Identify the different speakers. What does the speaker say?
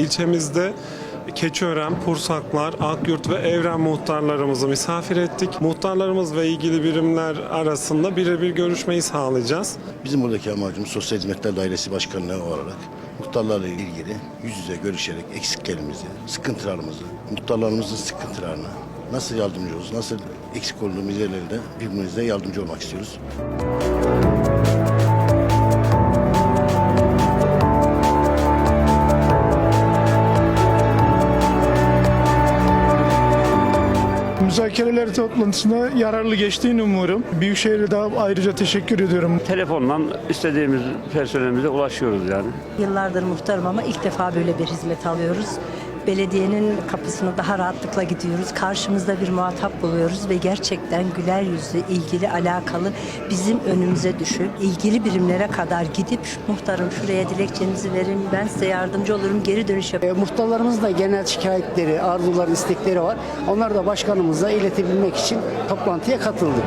Speaker 1: ilçemizde Keçiören, Pursaklar, Akyurt ve Evren muhtarlarımızı misafir ettik. Muhtarlarımız ve ilgili birimler arasında birebir görüşmeyi sağlayacağız.
Speaker 2: Bizim buradaki amacımız Sosyal Hizmetler Dairesi Başkanlığı olarak muhtarlarla ilgili yüz yüze görüşerek eksiklerimizi, sıkıntılarımızı, muhtarlarımızın sıkıntılarına nasıl yardımcı oluruz, nasıl eksik olduğumuz yerlerde birbirimize yardımcı olmak istiyoruz.
Speaker 3: Müzakereler toplantısında yararlı geçtiğini umuyorum. Büyükşehir'e daha ayrıca teşekkür ediyorum.
Speaker 4: Telefonla istediğimiz personelimize ulaşıyoruz yani.
Speaker 5: Yıllardır muhtarım ama ilk defa böyle bir hizmet alıyoruz. Belediyenin kapısına daha rahatlıkla gidiyoruz. Karşımızda bir muhatap buluyoruz ve gerçekten güler yüzlü, ilgili, alakalı bizim önümüze düşüp ilgili birimlere kadar gidip muhtarım şuraya dilekçenizi verin, ben size yardımcı olurum, geri dönüş yapın.
Speaker 6: E, Muhtarlarımızın da genel şikayetleri, arzuları, istekleri var. Onları da başkanımıza iletebilmek için toplantıya katıldık.